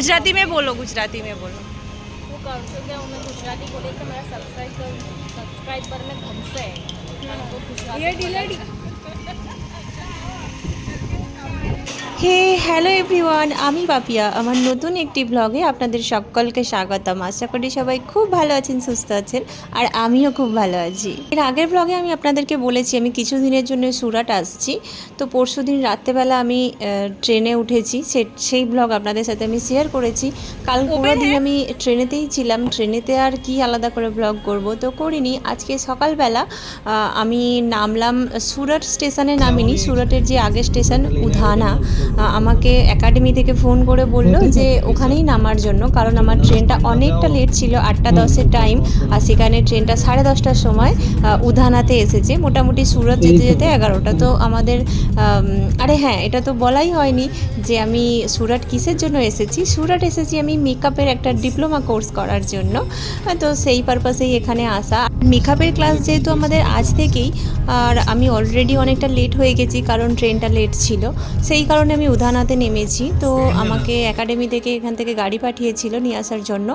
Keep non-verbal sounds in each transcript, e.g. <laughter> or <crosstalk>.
गुजराती में बोलो गुजराती में बोलो। वो कर तो गुजराती बोली तो मेरा सब्सक्राइब सब्सक्राइब पर में कम से ये डिलीट হে হ্যালো এভরিওয়ান আমি পাপিয়া আমার নতুন একটি ব্লগে আপনাদের সকলকে স্বাগতম। আশা করি সবাই খুব ভালো আছেন সুস্থ আছেন আর আমিও খুব ভালো আছি। এর আগের ব্লগে আমি আপনাদেরকে বলেছি আমি কিছু দিনের জন্য সুরাট আসছি। তো পরশু দিন রাত্রেবেলা আমি ট্রেনে উঠেছি। সে সেই ব্লগ আপনাদের সাথে আমি শেয়ার করেছি। কাল পুরো দিন আমি ট্রেনেতেই ছিলাম। ট্রেনেতে আর কি আলাদা করে ব্লগ করব তো করিনি। আজকে সকালবেলা আমি নামলাম সুরাট স্টেশনে নামিনি। সুরাটের যে আগের স্টেশন উধানা আমাকে একাডেমি থেকে ফোন করে বলল যে ওখানেই নামার জন্য কারণ আমার ট্রেনটা অনেকটা লেট ছিল আটটা দশের টাইম আর সেখানে ট্রেনটা সাড়ে দশটার সময় উধানাতে এসেছে মোটামুটি সুরত যেতে যেতে এগারোটা। তো আমাদের আরে হ্যাঁ এটা তো বলাই হয়নি যে আমি সুরাট কিসের জন্য এসেছি। সুরাট এসেছি আমি মেকআপের একটা ডিপ্লোমা কোর্স করার জন্য। তো সেই পারপাসেই এখানে আসা। মেকআপের ক্লাস যেহেতু আমাদের আজ থেকেই আর আমি অলরেডি অনেকটা লেট হয়ে গেছি কারণ ট্রেনটা লেট ছিল। সেই কারণে আমি উধানাতে নেমেছি। তো আমাকে একাডেমি থেকে এখান থেকে গাড়ি পাঠিয়েছিল নিয়ে আসার জন্য।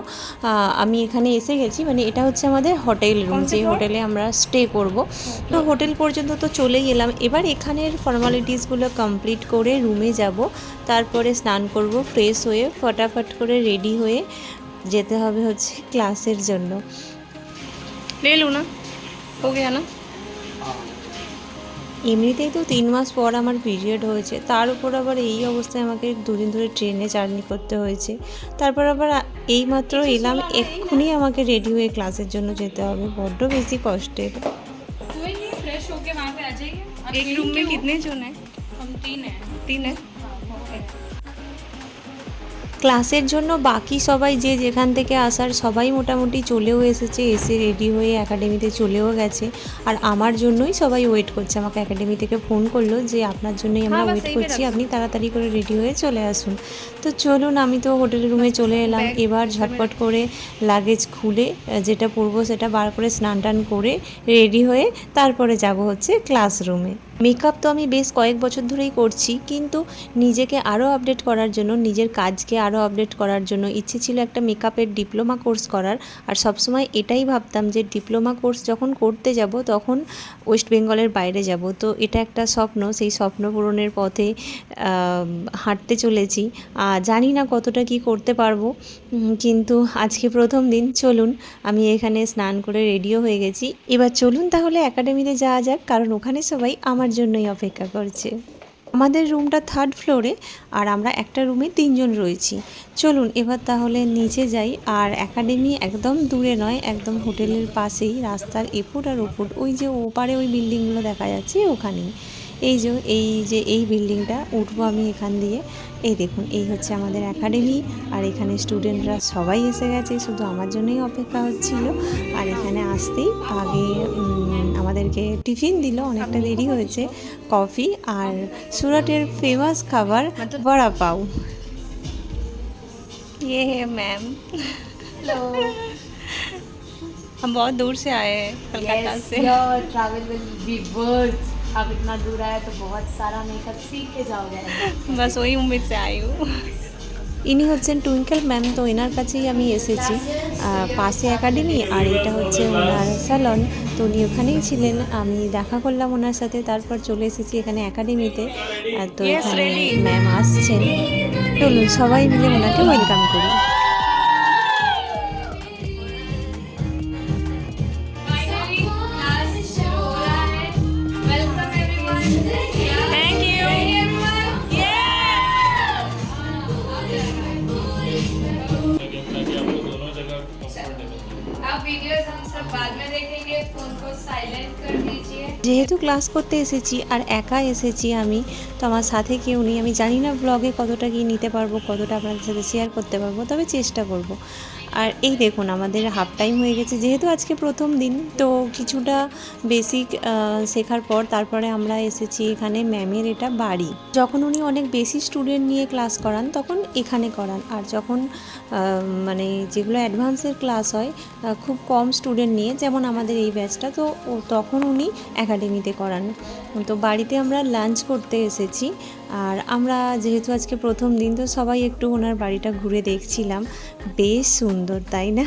আমি এখানে এসে গেছি। মানে এটা হচ্ছে আমাদের হোটেল রুম যে হোটেলে আমরা স্টে করব। তো হোটেল পর্যন্ত তো চলেই এলাম। এবার এখানের ফর্মালিটিসগুলো কমপ্লিট করে রুমে যাব। তারপরে স্নান করব ফ্রেশ হয়ে ফটাফট করে রেডি হয়ে যেতে হবে হচ্ছে ক্লাসের জন্য। ले लूँ ना हो गया ना এমনিতেই তো তিন মাস পর আমার পিরিয়ড হয়েছে তার উপর আবার এই অবস্থায় আমাকে দুদিন ধরে ট্রেনে জার্নি করতে হয়েছে তারপর আবার এই মাত্র এলাম এক্ষুনি আমাকে রেডি হয়ে ক্লাসের জন্য যেতে হবে বড্ড বেশি কষ্টের कोई नहीं फ्रेश होके वहाँ पे आ जाइए एक रूम में कितने जन है हम तीन हैं तीन है ক্লাসের জন্য বাকি সবাই যে যেখান থেকে আসার সবাই মোটামুটি চলেও এসেছে এসে রেডি হয়ে একাডেমিতে চলেও গেছে। আর আমার জন্যই সবাই ওয়েট করছে। আমাকে একাডেমি থেকে ফোন করল যে আপনার জন্যই আমরা হ্যাঁ, ওয়েট করছি। আপনি তাড়াতাড়ি করে রেডি হয়ে চলে আসুন। তো চলুন আমি তো হোটেল রুমে চলে এলাম। এবার ঝটপট করে লাগেজ খুলে যেটা পরবো সেটা বার করে স্নান টান করে রেডি হয়ে তারপরে যাব হচ্ছে ক্লাসরুমে মেকআপ তো আমি বেশ কয়েক বছর ধরেই করছি, কিন্তু নিজেকে আরও আপডেট করার জন্য, নিজের কাজকে আরও আপডেট করার জন্য ইচ্ছে ছিল একটা মেকআপের ডিপ্লোমা কোর্স করার। আর সবসময় এটাই ভাবতাম যে ডিপ্লোমা কোর্স যখন করতে যাব, তখন ওয়েস্ট বেঙ্গলের বাইরে যাব। তো এটা একটা স্বপ্ন, সেই স্বপ্ন পূরণের পথে হাঁটতে চলেছি। জানি না কতটা কি করতে পারব কিন্তু আজকে প্রথম দিন, চলুন আমি এখানে স্নান করে রেডিও হয়ে গেছি। এবার চলুন তাহলে একাডেমিতে যাওয়া যাক, কারণ ওখানে সবাই আমার জন্যই অপেক্ষা করছে। আমাদের রুমটা থার্ড ফ্লোরে আর আমরা একটা রুমে তিনজন রয়েছি। চলুন, এবার তাহলে নিচে যাই। আর একাডেমি একদম দূরে নয়, একদম হোটেলের পাশেই, রাস্তার এপুট আর ওপুট। ওই যে ওপারে ওই বিল্ডিংগুলো দেখা যাচ্ছে ওখানেই। এই যে এই যে, এই বিল্ডিংটা, উঠবো আমি এখান দিয়ে। এই দেখুন, এই হচ্ছে আমাদের একাডেমি আর এখানে স্টুডেন্টরা সবাই এসে গেছে, শুধু আমার জন্যই অপেক্ষা হচ্ছিল। আর এখানে আসতেই আগে আমাদেরকে টিফিন দিল অনেকটা দেরি হয়েছে কফি আর সুরাটের ফেমাস খাবার বড়া পাও ये है मैम हम बहुत दूर से आए हैं कलकत्ता से your travel will be worth आप इतना दूर आए तो बहुत सारा मेकअप सीख के जाओगे बस वही उम्मीद से आई हूँ ইনি হচ্ছেন টুইঙ্কেল ম্যাম তো এনার কাছেই আমি এসেছি। পাশে একাডেমি আর এটা হচ্ছে ওনার স্যালন। তো উনি ওখানেই ছিলেন আমি দেখা করলাম ওনার সাথে তারপর চলে এসেছি এখানে একাডেমিতে। তো এখানে ম্যাম আসছেন। চলুন সবাই মিলে ওনাকে ওয়েলকাম করি। যেহেতু ক্লাস করতে এসেছি আর একা এসেছি আমি, তো আমার সাথে কেউ নেই। আমি জানি না ব্লগে কতটা কি নিতে পারব, কতটা আপনাদের সাথে শেয়ার করতে পারব, তবে চেষ্টা করব। আর এই দেখুন, আমাদের হাফ টাইম হয়ে গেছে, যেহেতু আজকে প্রথম দিন, তো কিছুটা বেসিক শেখার পর তারপরে আমরা এসেছি এখানে ম্যামের এটা বাড়ি। যখন উনি অনেক বেশি স্টুডেন্ট নিয়ে ক্লাস করান, তখন এখানে করান। আর যখন মানে যেগুলো অ্যাডভান্সের ক্লাস হয় খুব কম স্টুডেন্ট নিয়ে, যেমন আমাদের এই ব্যাচটা তো তখন উনি একাডেমিতে করান। তো বাড়িতে আমরা লাঞ্চ করতে এসেছি। আর আমরা যেহেতু আজকে প্রথম দিন, তো সবাই একটু ওনার বাড়িটা ঘুরে দেখছিলাম। বেশ সুন্দর, তাই না?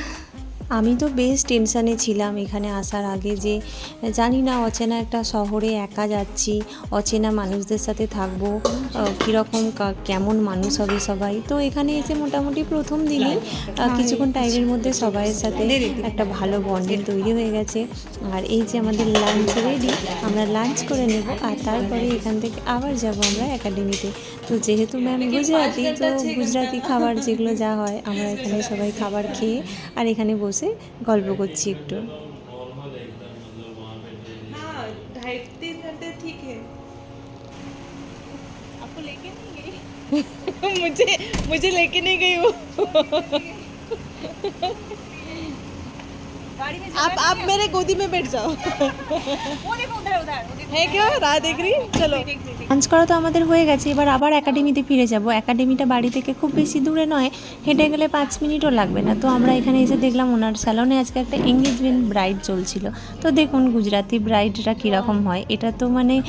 আমি তো বেশ টেনশানে ছিলাম এখানে আসার আগে যে জানি না অচেনা একটা শহরে একা যাচ্ছি অচেনা মানুষদের সাথে থাকব কীরকম কেমন মানুষ হবে সবাই। তো এখানে এসে মোটামুটি প্রথম দিনই কিছুক্ষণ টাইমের মধ্যে সবাইয়ের সাথে একটা ভালো বন্ডের তৈরি হয়ে গেছে। আর এই যে আমাদের লাঞ্চ রেডি আমরা লাঞ্চ করে নেব আর তারপরে এখান থেকে আবার যাব আমরা একাডেমিতে তো যেহেতু ম্যাম গুজরাটি তো গুজরাটি খাবার যেগুলো যা হয় আমরা এখানে সবাই খাবার খেয়ে আর এখানে বসে গল্প করছি একটু हाँ ढाई तीन घंटे ठीक है आपको लेके नहीं गई <laughs> मुझे मुझे लेके नहीं गई वो गाड़ी में आप आप मेरे गोदी में बैठ जाओ वो देखो उधर उधर वो देखो है क्या राह देख रही चलो লাঞ্চ করা তো আমাদের হয়ে গেছে এবার আবার একাডেমিতে ফিরে যাব একাডেমিটা বাড়ি থেকে খুব বেশি দূরে নয় হেঁটে গেলে পাঁচ মিনিটও লাগবে না তো আমরা এখানে এসে দেখলাম ওনার স্যালনে আজকে একটা এঙ্গেজমেন্ট ব্রাইড চলছিল তো দেখুন গুজরাটি ব্রাইডরা কীরকম হয় এটা তো মানে আহ,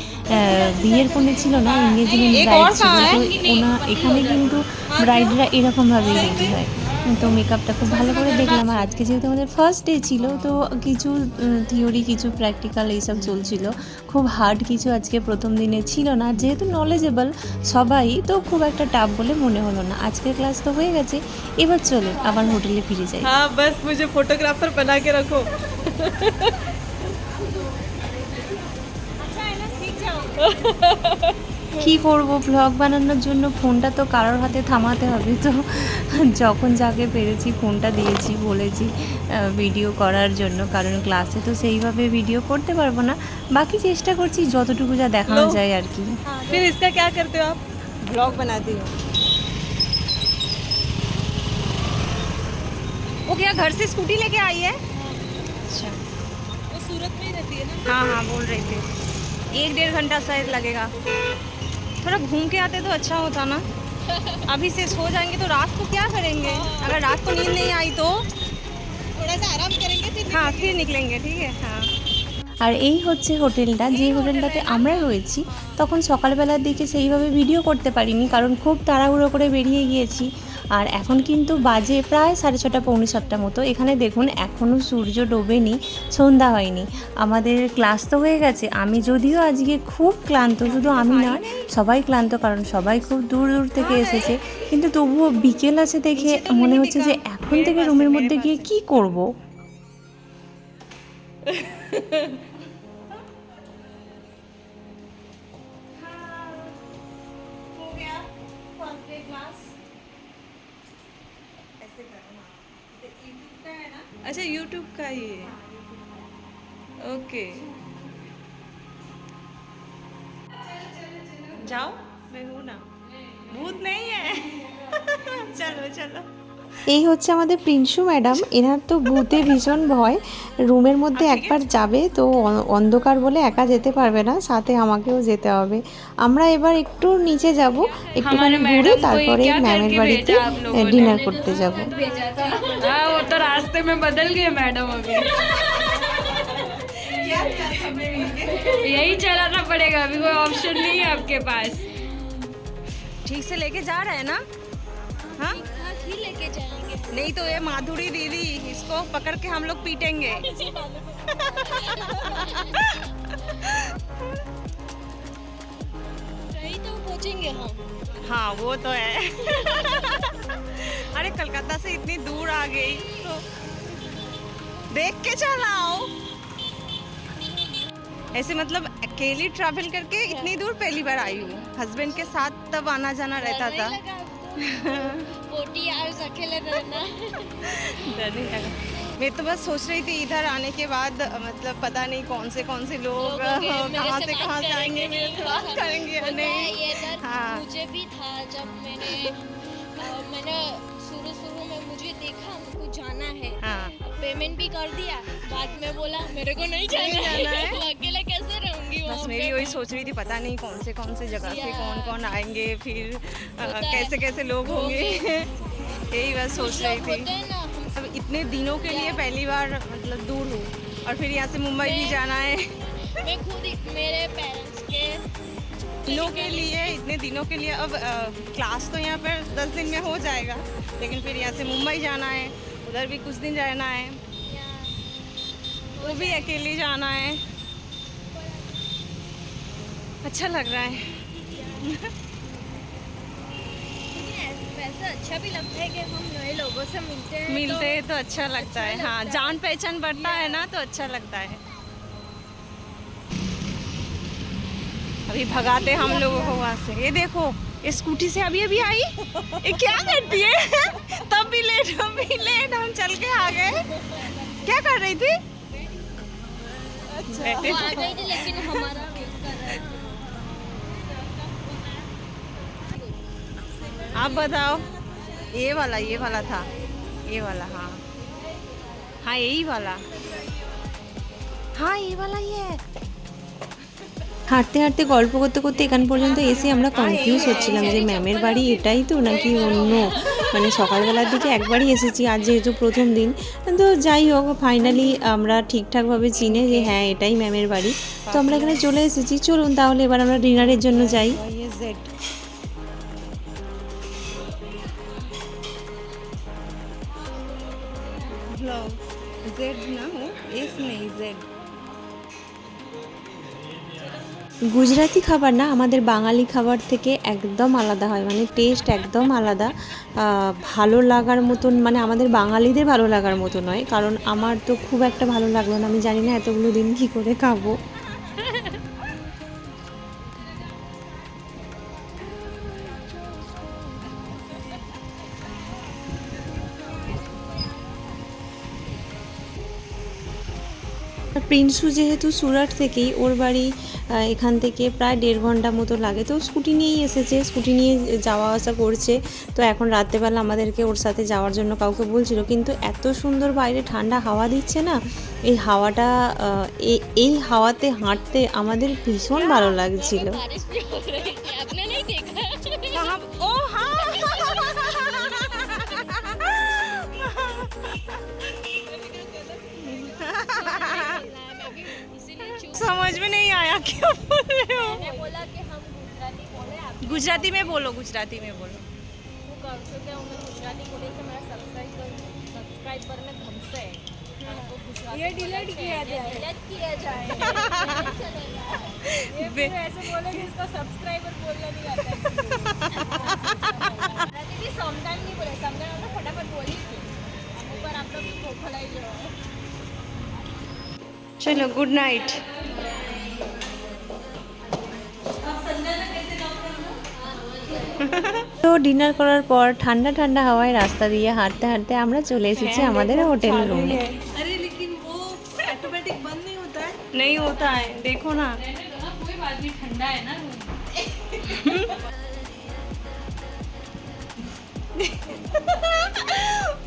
বিয়ের কোণে ছিল না এঙ্গেজমেন্ট ব্রাইড ছিল তো ওনা এখানে কিন্তু ব্রাইডরা এরকমভাবেই রেডি হয় তো মেকআপটা খুব ভালো করে দেখলাম। আর আজকে যেহেতু আমাদের ফার্স্ট ডে ছিল তো কিছু থিওরি কিছু প্র্যাকটিক্যাল এইসব চলছিল। খুব হার্ড কিছু আজকে প্রথম দিনে ছিল না। যেহেতু নলেজেবল সবাই তো খুব একটা টাফ বলে মনে হলো না। আজকের ক্লাস তো হয়ে গেছে। এবার চলে আবার হোটেলে ফিরে যাই। হ্যাঁ বাস মুঝে ফটোগ্রাফার বানা কে রাখো। আচ্ছা ঠিক যাও। <laughs> কি করব ব্লগ বানানোর জন্য ফোনটা তো কারোর হাতে থামাতে হবে তো যখন যাকে পেরেছি ফোনটা দিয়েছি বলেছি ভিডিও করার জন্য কারণ ক্লাসে তো সেইভাবে ভিডিও করতে পারবো না বাকি চেষ্টা করছি যতটুকু যা দেখানো लो। যায় আর কি फिर इसका क्या करते हो आप ब्लॉग बनाती हो वो क्या घर से स्कूटी लेके आई है वो सूरत में ही रहती है ना हाँ हाँ बोल रहे थे एक डेढ़ घंटा शायद लगेगा थोड़ा घूम के आते तो अच्छा होता ना अभी से सो जाएंगे तो रात को क्या करेंगे अगर रात को नींद नहीं आई तो थोड़ा सा आराम करेंगे फिर हाँ फिर निकलेंगे ठीक है हाँ আর এই হচ্ছে হোটেলটা যে হোটেলটাতে আমরা রয়েছি তখন সকালবেলার দিকে সেইভাবে ভিডিও করতে পারিনি কারণ খুব তাড়াহুড়ো করে বেরিয়ে গিয়েছি আর এখন কিন্তু বাজে প্রায় সাড়ে ছটা পৌনে সাতটা মতো। এখানে দেখুন এখনও সূর্য ডোবেনি সন্ধ্যা হয়নি। আমাদের ক্লাস তো হয়ে গেছে। আমি যদিও আজকে খুব ক্লান্ত শুধু আমি নয় সবাই ক্লান্ত কারণ সবাই খুব দূর দূর থেকে এসেছে। কিন্তু তবুও বিকেল আছে দেখে মনে হচ্ছে যে এখন থেকে রুমের মধ্যে গিয়ে কি করব। <laughs> अच्छा यूट्यूब का ही है ओके जाओ मैं हूँ ना भूत नहीं है चलो चलो এই হচ্ছে আমাদের প্রিন্সু ম্যাডাম এনার তো ভূতে ভীষণ ভয় রুমের মধ্যে একবার যাবে তো অ- অন্ধকার বলে একা যেতে পারবে না সাথে আমাকেও যেতে হবে আমরা এবার একটু নিচে যাব একটুখানি ঘুরে তারপরে ম্যামের বাড়িতে ডিনার করতে যাব हाँ वो तो रास्ते में बदल गए मैडम अभी। यही चलाना पड़ेगा अभी कोई ऑप्शन नहीं है आपके पास। ठीक से लेके जा रहे हैं ना? हाँ? लेके जाएँगे नहीं तो ये माधुरी दीदी इसको पकड़ के हम लोग पीटेंगे। तो पहुँचेंगे हम। हाँ वो तो है। अरे कलकत्ता से इतनी दूर आ गई। देख के चल चलाओ। ऐसे मतलब अकेली ट्रैवल करके इतनी दूर पहली बार आई हूँ। हस्बैंड के साथ तब आना जाना रहता था। अकेले रहना। लगा। मैं तो बस सोच रही थी इधर आने के बाद मतलब पता नहीं कौन से कौन से लोग कहाँ <laughs> से कहाँ से आएँगे करेंगे, मेरे से बात करेंगे। या नहीं हाँ। मुझे भी था जब मैंने मैंने शुरू शुरू में मुझे देखा मुझको जाना है। हाँ। पेमेंट भी कर दिया। बाद में बोला मेरे को नहीं जाना, जाना है। है <laughs> अकेले कैसे रहूँगी बस वहाँ मैं भी पे? वही सोच रही थी पता नहीं कौन से कौन से जगह से कौन कौन आएँगे फिर कैसे कैसे लोग होंगे। <laughs> यही बस सोच रही थी। अब इतने दिनों के लिए पहली बार मतलब दूर हूँ। और फिर यहाँ से मुंबई भी जाना है। मैं खुद मेरे पेरेंट्स के दिनों के लिए इतने दिनों के लिए अब अ, क्लास तो यहाँ पर दस दिन में हो जाएगा। लेकिन फिर यहाँ से मुंबई जाना है। उधर भी कुछ दिन रहना है। वो भी अकेले जाना है। अच्छा लग रहा है। वैसे अच्छा भी लगता है कि हम नए लोगों से मिलते हैं मिलते हैं तो अच्छा लगता है। हाँ जान पहचान बढ़ता है ना तो अच्छा लगता है। अभी भगाते हम लोगों को वहाँ से। ये देखो। स्कूटी से अभी अभी आई? ये क्या करती है? तब भी लेट हम भी लेट हम चल के आ गए। क्या कर रही थी? बैठे। वो आ गई थी लेकिन हमारा वेट कर रहा आप बताओ। ये वाला ये वाला था। ये वाला हाँ। हाँ यही वाला। हाँ ये वाला ही है। হাঁটতে হাঁটতে গল্প করতে করতে এখান পর্যন্ত এসে আমরা কনফিউজ হচ্ছিলাম যে ম্যামের বাড়ি এটাই তো নাকি অন্য মানে সকালবেলার দিকে একবারই এসেছি আজ যেহেতু প্রথম দিন তো যাই হোক ফাইনালি আমরা ঠিকঠাকভাবে চিনে যে হ্যাঁ এটাই ম্যামের বাড়ি তো আমরা এখানে চলে এসেছি চলুন তাহলে এবার আমরা ডিনারের জন্য যাই और ये जेड जेड ना हो एस नहीं जेड গুজরাটি খাবার না, আমাদের বাঙালি খাবার থেকে একদম আলাদা হয়। মানে টেস্ট একদম আলাদা। ভালো লাগার মতন মানে আমাদের বাঙালিদের ভালো লাগার মতো নয়। কারণ আমার তো খুব একটা ভালো লাগল না। আমি জানি না এতগুলো দিন কী করে খাব। প্রিন্সু যেহেতু সুরাট থেকেই ওর বাড়ি এখান থেকে প্রায় দেড় ঘণ্টা মতো লাগে। তো স্কুটি নিয়েই এসেছে, স্কুটি নিয়ে যাওয়া আসা করছে। তো এখন রাত্রেবেলা আমাদেরকে ওর সাথে যাওয়ার জন্য কাউকে বলছিল। কিন্তু এত সুন্দর বাইরে ঠান্ডা হাওয়া দিচ্ছে না, এই হাওয়াটা এই হাওয়াতে হাঁটতে আমাদের ভীষণ ভালো লাগছিল। समझ में नहीं आया क्या बोल रहे हो। मैंने बोला कि हम गुजराती बोले गुजराती में बोलो गुजराती में बोलो। ये डिलीट किया जाए। डिलीट किया जाए। ये ऐसे बोले कि इसको सब्सक्राइबर बोलना नहीं आता <laughs> नहीं बोले फटाफट बोली ऊपर आप लोग खोखलाई जो चलो गुड नाइट <laughs> তো ডিনার করার পর ঠান্ডা ঠান্ডা হাওয়ায় রাস্তা দিয়ে হাঁটতে হাঁটতে আমরা চলে এসেছি আমাদের হোটেল রুমে अरे लेकिन वो ऑटोमेटिक बंद नहीं होता है नहीं होता है देखो ना कोई बात नहीं ठंडा है ना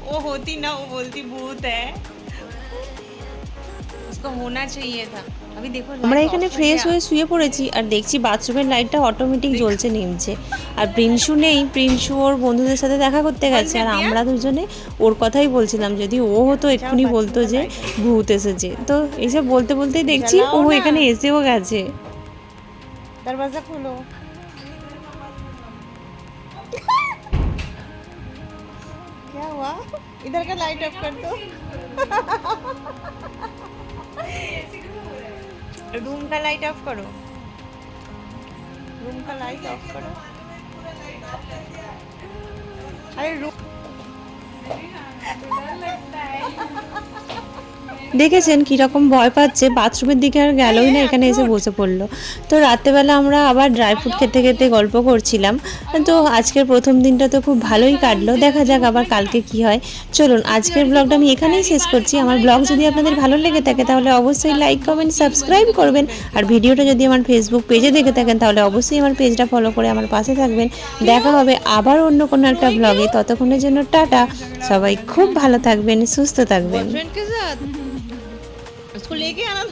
वो होती ना वो बोलती भूत है আমরা light এখানে off हो ফ্রেশ गया। হয়ে শুয়ে পড়েছি আর দেখছি বাথরুমের লাইটটা অটোমেটিক জ্বলছে নিমছে আর প্রিন্সু নেই প্রিন্সু ওর বন্ধুদের সাথে দেখা করতে গেছে আর আমরা দুজনে ওর কথাই বলছিলাম যদি ও হতো এক্ষুনি বলতো যে ভূত এসেছে তো এইসব বলতে বলতেই দেখছি ও জ্বালাও না। এখানে এসেও গেছে दरवाजा खोलो क्या हुआ इधर का लाइट ऑफ कर दो <laughs> রুমটা লাইট অফ করো। রুমটা লাইট অফ করো। আরে রুম দেখেছেন কীরকম ভয় পাচ্ছে, বাথরুমের দিকে আর গেলই না, এখানে এসে বসে পড়ল। তো রাত্রেবেলা আমরা আবার ড্রাই ফ্রুট খেতে খেতে গল্প করছিলাম। তো আজকের প্রথম দিনটা তো খুব ভালোই কাটলো, দেখা যাক আবার কালকে কি হয়। চলুন, আজকের ব্লগটা আমি এখানেই শেষ করছি। আমার ব্লগ যদি আপনাদের ভালো লেগে থাকে তাহলে অবশ্যই লাইক কমেন্ট সাবস্ক্রাইব করবেন। আর ভিডিওটা যদি আমার ফেসবুক পেজে দেখে থাকেন, তাহলে অবশ্যই আমার পেজটা ফলো করে আমার পাশে থাকবেন। দেখা হবে আবার অন্য কোনো একটা ব্লগে ততক্ষণের জন্য টাটা, সবাই খুব ভালো থাকবেন, সুস্থ থাকবেন। സ്കൂളിലേക്ക് കാണാൻ